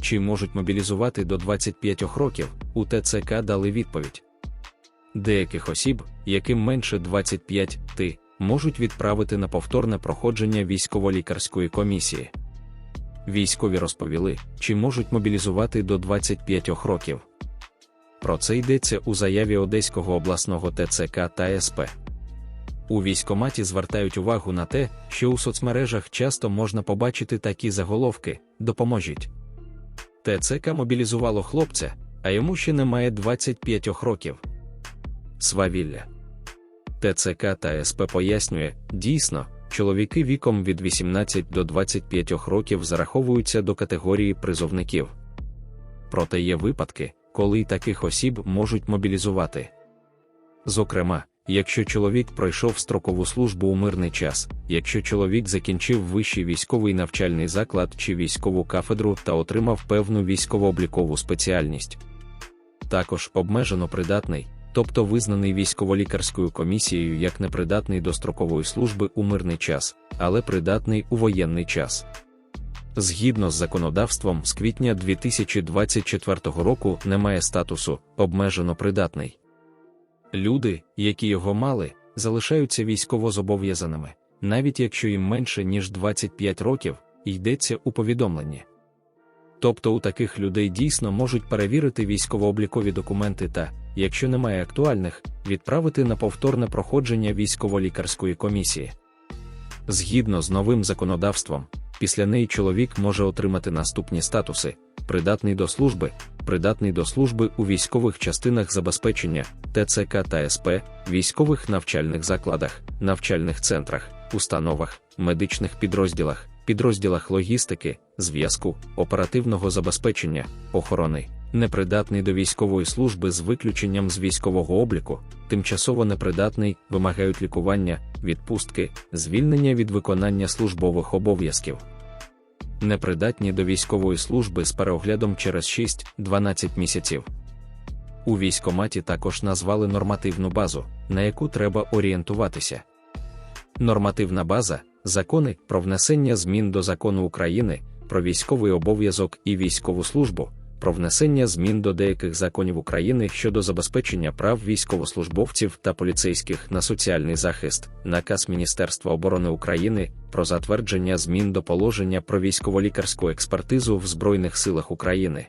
чи можуть мобілізувати до 25 років, у ТЦК дали відповідь. Деяких осіб, яким менше 25 ти, можуть відправити на повторне проходження військово-лікарської комісії. Військові розповіли, чи можуть мобілізувати до 25 років. Про це йдеться у заяві Одеського обласного ТЦК та СП. У військоматі звертають увагу на те, що у соцмережах часто можна побачити такі заголовки Допоможіть. ТЦК мобілізувало хлопця, а йому ще немає 25 років. Свавілля. ТЦК та СП пояснює, дійсно, чоловіки віком від 18 до 25 років зараховуються до категорії призовників. Проте є випадки, коли й таких осіб можуть мобілізувати. Зокрема, якщо чоловік пройшов строкову службу у мирний час, якщо чоловік закінчив вищий військовий навчальний заклад чи військову кафедру та отримав певну військово-облікову спеціальність. Також обмежено придатний, тобто визнаний військово-лікарською комісією як непридатний до строкової служби у мирний час, але придатний у воєнний час. Згідно з законодавством з квітня 2024 року немає статусу обмежено придатний. Люди, які його мали, залишаються військовозобов'язаними, навіть якщо їм менше ніж 25 років, йдеться у повідомленні. Тобто у таких людей дійсно можуть перевірити військово-облікові документи та, якщо немає актуальних, відправити на повторне проходження військово-лікарської комісії. Згідно з новим законодавством, після неї чоловік може отримати наступні статуси: придатний до служби, придатний до служби у військових частинах забезпечення, ТЦК та СП, військових навчальних закладах, навчальних центрах, установах, медичних підрозділах, підрозділах логістики, зв'язку, оперативного забезпечення, охорони, непридатний до військової служби з виключенням з військового обліку, тимчасово непридатний, вимагають лікування, відпустки, звільнення від виконання службових обов'язків. Непридатні до військової служби з переоглядом через 6-12 місяців. У військоматі також назвали нормативну базу, на яку треба орієнтуватися. Нормативна база закони про внесення змін до закону України про військовий обов'язок і військову службу, про внесення змін до деяких законів України щодо забезпечення прав військовослужбовців та поліцейських на соціальний захист, наказ Міністерства оборони України про затвердження змін до положення про військово-лікарську експертизу в Збройних силах України.